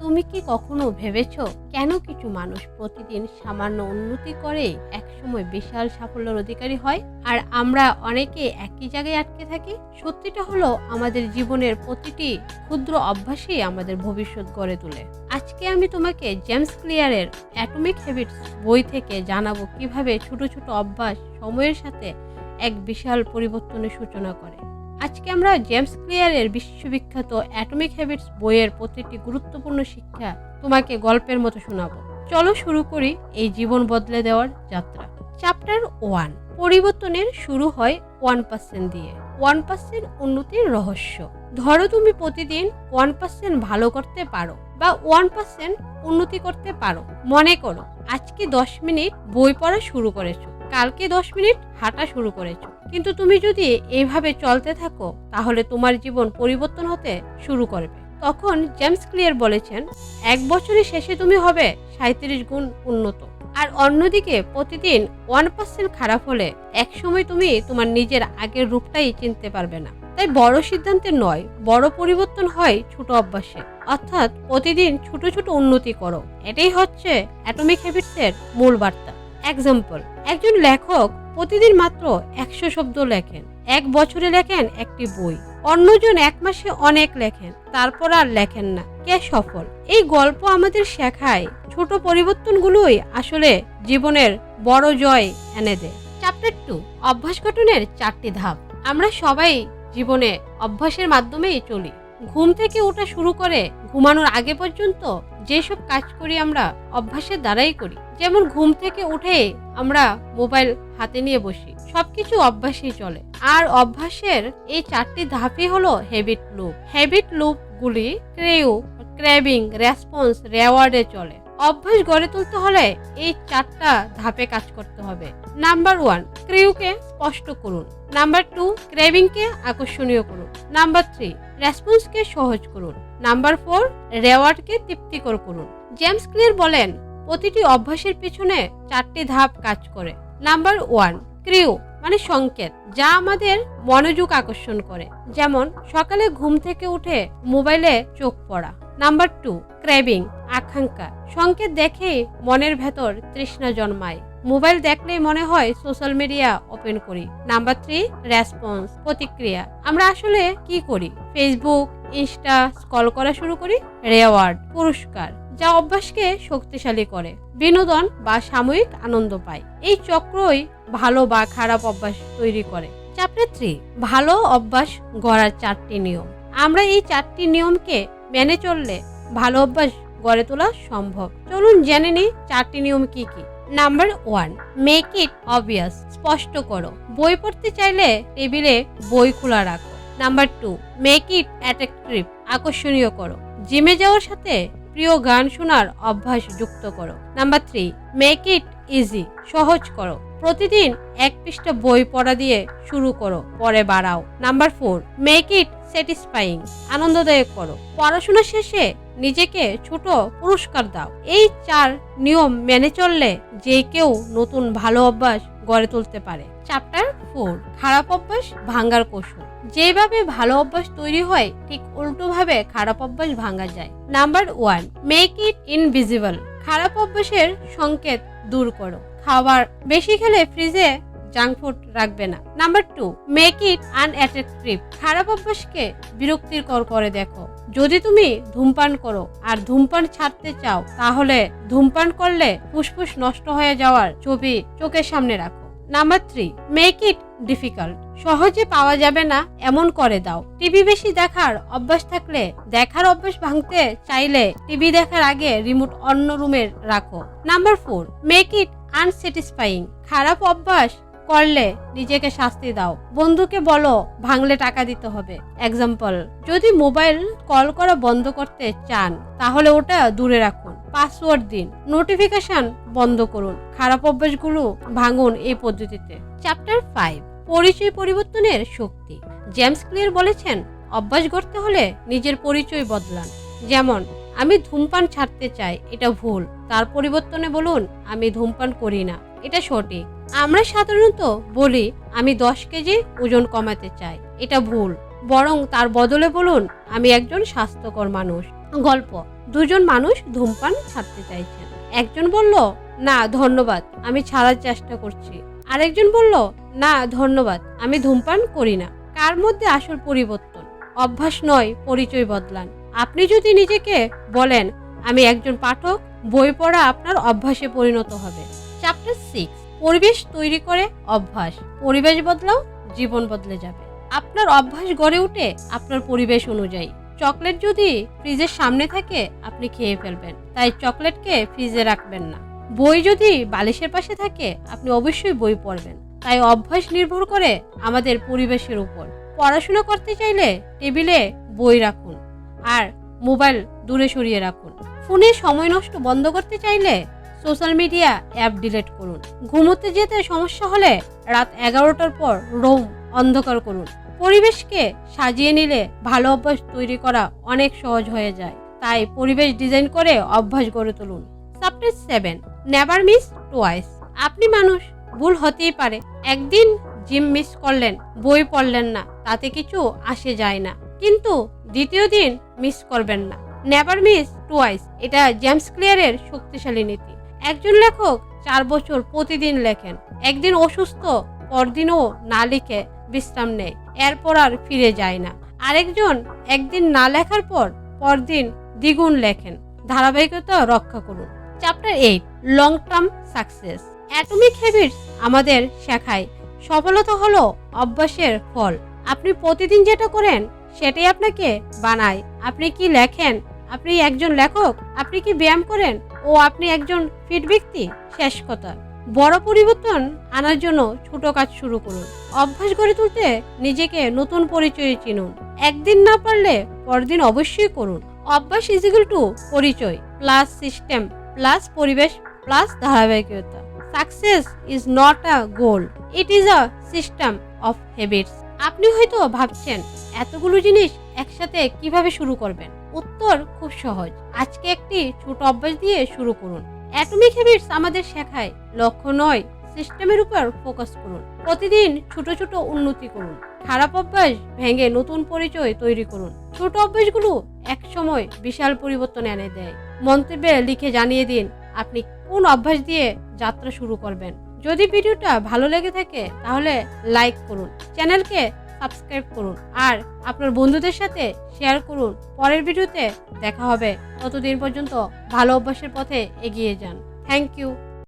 তুমি কি কখনো ভেবেছ কেন কিছু মানুষ প্রতিদিন সামান্য উন্নতি করে একসময় বিশাল সাফল্যের অধিকারী হয়? আর আমরা অনেকে একই জায়গায় আটকে থাকি? সত্যিটা হলো আমাদের জীবনের প্রতিটি ক্ষুদ্র অভ্যাসই আমাদের ভবিষ্যৎ গড়ে তোলে। আজকে আমি তোমাকে জেমস ক্লিয়ারের অ্যাটমিক হ্যাবিটস বই থেকে জানাব কীভাবে ছোট ছোট অভ্যাস সময়ের সাথে এক বিশাল পরিবর্তনের সূচনা করে। আজকে আমরা জেমস ক্লিয়ারের বিশ্ববিখ্যাত অ্যাটমিক হ্যাবিটস বইয়ের প্রতিটি গুরুত্বপূর্ণ শিক্ষা তোমাকে গল্পের মতো শোনাবো। চলো শুরু করি এই জীবন বদলে দেওয়ার যাত্রা। চ্যাপ্টার ওয়ান পরিবর্তনের শুরু হয় ওয়ান পার্সেন্ট দিয়ে। ওয়ান পার্সেন্ট উন্নতির রহস্য। ধরো তুমি প্রতিদিন ওয়ান পার্সেন্ট ভালো করতে পারো বা ওয়ান পার্সেন্ট উন্নতি করতে পারো। মনে করো, আজকে দশ মিনিট বই পড়া শুরু করেছ, কালকে দশ মিনিট হাঁটা শুরু করেছ। কিন্তু তুমি যদি এইভাবে চলতে থাকো, তাহলে তোমার জীবন পরিবর্তন হতে শুরু করবে। তখন জেমস ক্লিয়ার বলেছেন, এক বছরের শেষে তুমি হবে সাঁত্রিশ গুণ উন্নত। আর অন্যদিকে প্রতিদিন ওয়ান পার্সেন্ট খারাপ হলে একসময় তুমি তোমার নিজের আগের রূপটাই চিনতে পারবে না। তাই বড় সিদ্ধান্তে নয়, বড় পরিবর্তন হয় ছোট অভ্যাসে। অর্থাৎ প্রতিদিন ছোট ছোট উন্নতি করো। এটাই হচ্ছে অ্যাটমিক হ্যাবিটসের মূল বার্তা। এক্সাম্পল একজন লেখক প্রতিদিন মাত্র একশো শব্দ লেখেন, এক বছরে লেখেন একটি বই, অন্যজন এক মাসে অনেক লেখেন, তারপর আর লেখেন না। কে সফল? এই গল্প আমাদের শেখায় ছোট পরিবর্তনগুলোই আসলে জীবনের বড় জয় এনে দেয়। চ্যাপ্টার টু অভ্যাস গঠনের চারটি ধাপ। আমরা সবাই জীবনে অভ্যাসের মাধ্যমেই চলি। ঘুম থেকে ওটা শুরু করে ঘুমানোর আগে পর্যন্ত যেসব কাজ করি আমরা, অভ্যাসের দ্বারাই করি। যেমন ঘুম থেকে উঠে আমরা মোবাইল হাতে নিয়ে বসি, সবকিছু অভ্যাসেই চলে। আর অভ্যাসের এই চারটি ধাপই হলো হ্যাবিট লুপ হ্যাবিট লুপ গুলি ক্রেউ ক্র্যাবিং রেসপন্স রেওয়ার্ডে চলে। অভ্যাস গড়ে তুলতে হলে এই চারটা ধাপে কাজ করতে হবে। নাম্বার ওয়ান, ক্রিউকে স্পষ্ট করুন। নাম্বার টু, ক্রেভিংকে আকর্ষণীয় করুন। নাম্বার থ্রি, রেসপন্সকে সহজ করুন। নাম্বার ফোর, রেওয়ার্ডকে তৃপ্তিকর করুন। জেমস ক্লিয়ার বলেন, প্রতিটি অভ্যাসের পিছনে চারটি ধাপ কাজ করে। নাম্বার ওয়ান, ক্রিউ মানে সংকেত, যা আমাদের মনোযোগ আকর্ষণ করে। যেমন, সকালে ঘুম থেকে উঠে মোবাইলে চোখ পড়া। নাম্বার টু, ক্রেভিং আকাঙ্ক্ষা। সংকেত দেখে মনের ভেতর তৃষ্ণা জন্মায়। মোবাইল দেখলেই মনে হয় সোশ্যাল মিডিয়া ওপেন করি। নাম্বার থ্রি, রেসপন্স, প্রতিক্রিয়া। আমরা আসলে কি করি? ফেসবুক, ইনস্টা স্কল করা শুরু করি। রেওয়ার্ড, পুরস্কার, যা অভ্যাসকে শক্তিশালী করে, বিনোদন বা সাময়িক আনন্দ পায়। এই চক্রই ভালো বা খারাপ অভ্যাস তৈরি করে। চ্যাপ্টার থ্রি, ভালো অভ্যাস গড়ার চারটি নিয়ম। আমরা এই চারটি নিয়মকে মেনে চললে ভালো অভ্যাস গড়ে তোলা সম্ভব। চলুন জেনে নিই চারটি নিয়ম কি কি। Number one make it obvious স্পষ্ট করো। বই পড়তে চাইলে টেবিলে বই খোলা রাখো। Number two make it attractive আকর্ষণীয় করো। জিমে যাওয়ার সাথে প্রিয় গান শোনার অভ্যাস যুক্ত করো। Number three make it easy সহজ করো। প্রতিদিন এক পৃষ্ঠা বই পড়া দিয়ে শুরু করো, পরে বাড়াও। Number four make it satisfying আনন্দদায়ক করো। পড়াশোনা শেষে নিজেকে ছোট পুরস্কার দাও। এই চার নিয়ম মেনে চললে যে কেউ নতুন ভালো অভ্যাস গড়ে তুলতে পারে। চ্যাপ্টার ফোর খারাপ অভ্যাস ভাঙ্গার কৌশল। যেভাবে ভালো অভ্যাস তৈরি হয়, ঠিক উল্টোভাবে খারাপ অভ্যাস ভাঙা যায়। Number one make it invisible খারাপ অভ্যাসের সংকেত দূর করো। খাবার বেশি খেলে ফ্রিজে জাঙ্ক ফুড রাখবে না। Number two, make it unattractive খারাপ অভ্যাসকে বিরক্তিকর করে দেখো। যদি তুমি ধূমপান করো আর ধূমপান ছাড়তে চাও, তাহলে ধূমপান করলে ফুসফুস নষ্ট হয়ে যাওয়ার ছবি চোখের সামনে রাখো। Number three, make it difficult. সহজে পাওয়া যাবে না, এমন করে দাও। টিভি বেশি দেখার অভ্যাস থাকলে, দেখার অভ্যাস ভাঙতে চাইলে টিভি দেখার আগে রিমোট অন্য রুমে রাখো। Number four, make it unsatisfying খারাপ অভ্যাস করলে নিজেকে শাস্তি দাও। বন্ধুকে বলো, ভাঙলে টাকা দিতে হবে। এক্সাম্পল যদি মোবাইল কল করা বন্ধ করতে চান, তাহলে ওটা দূরে রাখুন। পাসওয়ার্ড দিন। নোটিফিকেশন বন্ধ করুন। খারাপ অভ্যাসগুলো ভাঙুন এই পদ্ধতিতে। চ্যাপ্টার ফাইভ পরিচয় পরিবর্তনের শক্তি। জেমস ক্লিয়ার বলেছেন, অভ্যাস গড়তে হলে নিজের পরিচয় বদলান। যেমন আমি ধূমপান ছাড়তে চাই, এটা ভুল। তার পরিবর্তনে বলুন, আমি ধূমপান করি না। এটা সঠিক। আমরা সাধারণত বলি, আমি দশ কেজি ওজন কমাতে চাই, এটা ভুল। বরং তার বদলে বলুন, আমি একজন স্বাস্থ্যকর মানুষ। গল্প, দুজন মানুষ ধূমপান ছাড়তে চাইছেন। একজন বলল, না, ধন্যবাদ, আমি ছাড়ার চেষ্টা করছি। আরেকজন বলল, না, ধন্যবাদ, আমি ধূমপান করি না। কার মধ্যে আসল পরিবর্তন? অভ্যাস নয়, পরিচয় বদলান। আপনি যদি নিজেকে বলেন, আমি একজন পাঠক, বই পড়া আপনার অভ্যাসে পরিণত হবে। চ্যাপ্টার সিক্স পরিবেশ তৈরি করে অভ্যাস। পরিবেশ বদলাও, জীবন বদলে যাবে। আপনার অভ্যাস গড়ে উঠে আপনার পরিবেশ অনুযায়ী। চকলেট যদি ফ্রিজের সামনে থাকে, আপনি খেয়ে ফেলবেন। তাই চকলেটকে ফ্রিজে রাখবেন না। বই যদি বালিশের পাশে থাকে, আপনি অবশ্যই বই পড়বেন। তাই অভ্যাস নির্ভর করে আমাদের পরিবেশের উপর। পড়াশোনা করতে চাইলে টেবিলে বই রাখুন। আর মোবাইল দূরে সরিয়ে রাখুন। ফোনে সময় নষ্ট বন্ধ করতে চাইলে সোশ্যাল মিডিয়া অ্যাপ ডিলিট করুন। ঘুমোতে যেতে সমস্যা হলে রাত এগারোটার পর রোম অন্ধকার করুন। পরিবেশকে সাজিয়ে নিলে ভালো অভ্যাস তৈরি করা অনেক সহজ হয়ে যায়। তাই পরিবেশ ডিজাইন করে অভ্যাস গড়ে তুলুন। Chapter seven, never miss twice. আপনি মানুষ, ভুল হতেই পারে। একদিন জিম মিস করলেন, বই পড়লেন না, তাতে কিছু আসে যায় না। কিন্তু দ্বিতীয় দিন মিস করবেন না। নেভার মিস টুয়াইস এটা জেমস ক্লিয়ারের শক্তিশালী নীতি। একজন লেখক চার বছর প্রতিদিন লেখেন। একদিন অসুস্থ, পরদিনও না লিখে বিশ্রাম নেয়। এরপর আর ফিরে যায় না। আরেকজন একদিন না লেখার পর পরদিন দ্বিগুণ লেখেন। ধারাবাহিকতা রক্ষা করুন। Chapter eight long term success atomic habits আমাদের শেখায়। সফলতা হলো অভ্যাসের ফল। আপনি প্রতিদিন যেটা করেন সেটাই আপনাকে বানায়। আপনি কি লেখেন? আপনি একজন লেখক? আপনি কি ব্যায়াম করেন? ও আপনি একজন ফিট ব্যক্তি? শেষ কথা। বড় পরিবর্তন আনার জন্য ছোট কাজ শুরু করুন। অভ্যাস গড়ে তুলতে নিজেকে নতুন পরিচয়ে চিনুন। একদিন না পারলে পরদিন অবশ্যই করুন। অভ্যাস ইজিক্যাল টু পরিচয় প্লাস সিস্টেম প্লাস পরিবেশ প্লাস ধারাবাহিকতা। Success is not a goal it is a system of habits আপনি হয়তো ভাবছেন, এতগুলো জিনিস একসাথে কীভাবে শুরু করবেন? উত্তর খুব সহজ। আজকে একটি ছোট অভ্যাস দিয়ে শুরু করুন। অ্যাটমিক হ্যাবিটস আমাদের শেখায়, লক্ষ্য নয়, সিস্টেমের উপর ফোকাস করুন। প্রতিদিন ছোট ছোট উন্নতি করুন। খারাপ অভ্যাস ভেঙে নতুন পরিচয় তৈরি করুন। ছোট অভ্যাসগুলো এক সময় বিশাল পরিবর্তন এনে দেয়। মন্তব্যে লিখে জানিয়ে দিন, আপনি কোন অভ্যাস দিয়ে যাত্রা শুরু করবেন? যদি ভিডিওটা ভালো লেগে থাকে, তাহলে লাইক করুন। চ্যানেলকে সাবস্ক্রাইব করুন। আর আপনার বন্ধুদের সাথে শেয়ার করুন। পরের ভিডিওতে দেখা হবে। ততদিন পর্যন্ত ভালো অভ্যাসের পথে এগিয়ে যান। Thank you